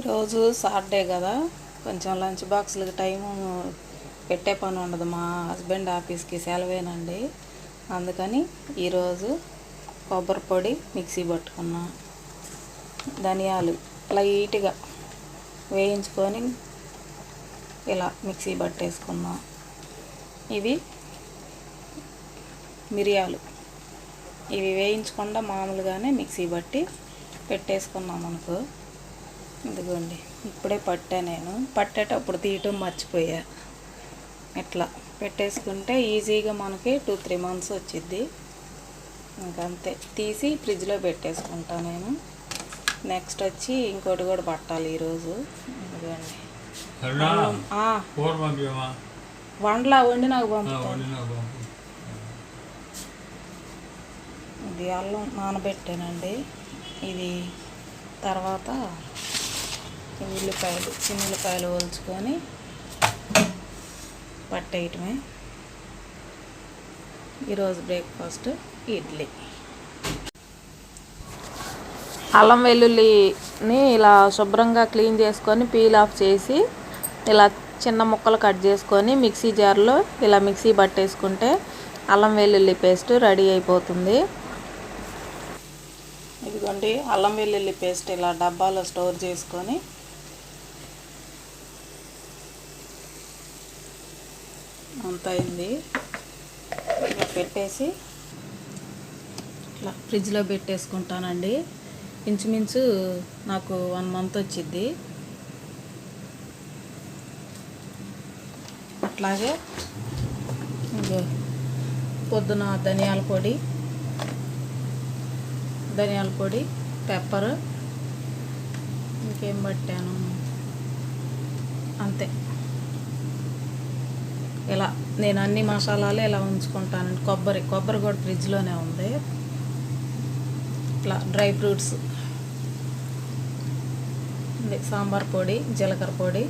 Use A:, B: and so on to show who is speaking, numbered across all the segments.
A: ఈరోజు సాటర్డే కదా కొంచెం లంచ్ బాక్స్లకు టైము పెట్టే పని ఉండదు మా హస్బెండ్ ఆఫీస్కి సెలవేనండి అందుకని ఈరోజు కొబ్బరి పొడి మిక్సీ పట్టుకున్నా ధనియాలు లైట్గా వేయించుకొని ఇలా మిక్సీ పట్టేసుకున్నా ఇవి మిరియాలు ఇవి వేయించకుండా మామూలుగానే మిక్సీ పట్టి పెట్టేసుకున్నాం అనుకో ఇదిగోండి ఇప్పుడే పట్టా నేను పట్టేటప్పుడు తీయటం మర్చిపోయా ఇట్లా పెట్టేసుకుంటే ఈజీగా మనకి టూ త్రీ మంత్స్ వచ్చిద్ది ఇంకంతే తీసి ఫ్రిడ్జ్లో పెట్టేసుకుంటా నేను నెక్స్ట్ వచ్చి ఇంకోటి కూడా పట్టాలి ఈరోజు ఇదిగోండి వండలా వండి నాకు
B: పంపుతాను
A: ఇది అల్లం నానబెట్టానండి ఇది తర్వాత ఉల్లిపాయలు చిన్న ఉల్లిపాయలు వల్చుకొని పట్టేయటమే ఈరోజు బ్రేక్ఫాస్ట్ ఇడ్లీ అల్లం వెల్లుల్లిని ఇలా శుభ్రంగా క్లీన్ చేసుకొని పీల్ ఆఫ్ చేసి ఇలా చిన్న ముక్కలు కట్ చేసుకొని మిక్సీ జార్లో ఇలా మిక్సీ పట్టేసుకుంటే అల్లం వెల్లుల్లి పేస్ట్ రెడీ అయిపోతుంది ఇదిగోండి అల్లం వెల్లుల్లి పేస్ట్ ఇలా డబ్బాలో స్టోర్ చేసుకొని అంత అయింది ఇలా పెట్టేసి ఇట్లా ఫ్రిడ్జ్లో పెట్టేసుకుంటానండి ఇంచుమించు నాకు వన్ మంత్ వచ్చింది అట్లాగే పొద్దున ధనియాల పొడి ధనియాల పొడి పెప్పర్ ఇంకేం పట్టాను అంతే ఇలా నేను అన్ని మసాలాలు ఇలా ఉంచుకుంటాను కొబ్బరి కొబ్బరి కూడా ఫ్రిడ్జ్లోనే ఉంది ఇట్లా డ్రై ఫ్రూట్స్ సాంబార్ పొడి జీలకర్ర పొడి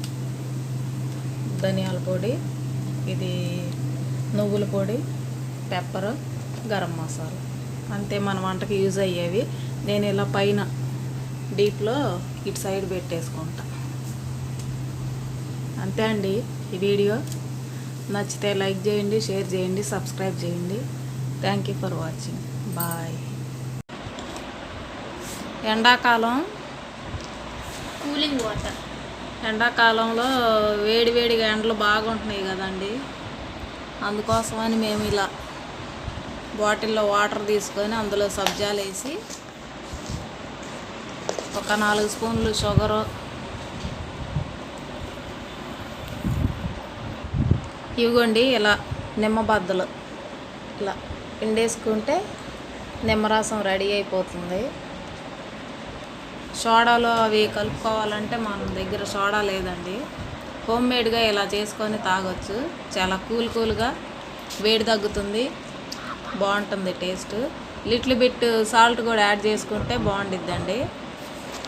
A: ధనియాల పొడి ఇది నువ్వుల పొడి పెప్పర్ గరం మసాలా అంతే మన వంటకి యూజ్ అయ్యేవి నేను ఇలా పైన డీప్లో ఇటు సైడ్ పెట్టేసుకుంటా అంతే అండి ఈ వీడియో నచ్చితే లైక్ చేయండి షేర్ చేయండి సబ్స్క్రైబ్ చేయండి thank you for watching bye ఎండాకాలం కూలింగ్ వాటర్ ఎండాకాలంలో వేడి వేడిగా ఎండలు బాగుంటున్నాయి కదండి అందుకోసమని మేము ఇలా బాటిల్లో వాటర్ తీసుకొని అందులో సబ్జాలు వేసి ఒక నాలుగు స్పూన్లు షుగరు ఇవ్వండి ఇలా నిమ్మ బద్దలు ఇలా పిండేసుకుంటే నిమ్మరసం రెడీ అయిపోతుంది సోడాలో అవి కలుపుకోవాలంటే మన దగ్గర సోడా లేదండి హోమ్ మేడ్గా ఇలా చేసుకొని తాగొచ్చు చాలా కూల్ కూల్గా వేడి తగ్గుతుంది బాగుంటుంది టేస్ట్ లిటిల్ బిట్ సాల్ట్ కూడా యాడ్ చేసుకుంటే బాగుండిద్దండి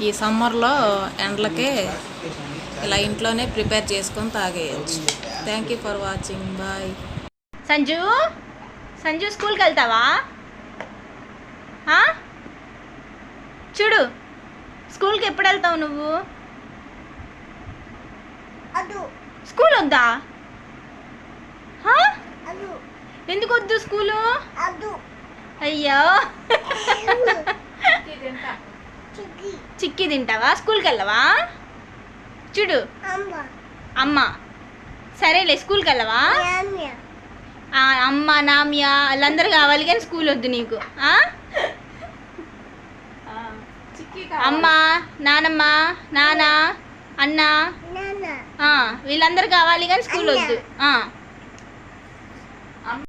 A: ఈ సమ్మర్లో ఎండలకే ఇలా ఇంట్లోనే ప్రిపేర్ చేసుకొని తాగేయచ్చు thank you for watching bye
C: Sanju Sanju స్కూల్కి వెళ్తావా చూడు స్కూల్కి ఎప్పుడు వెళ్తావు నువ్వు స్కూల్ వద్దా ఎందుకు వద్దు స్కూలు అయ్యో చిక్కి తింటావా స్కూల్కి వెళ్ళవా చూడు అమ్మ సరేలే స్కూల్కి వెళ్ళవా అమ్మ నామ్య వాళ్ళందరూ కావాలి కానీ స్కూల్ వద్దు నీకు అమ్మ నానమ్మ నానా అన్న వీళ్ళందరూ కావాలి కానీ స్కూల్ వద్దు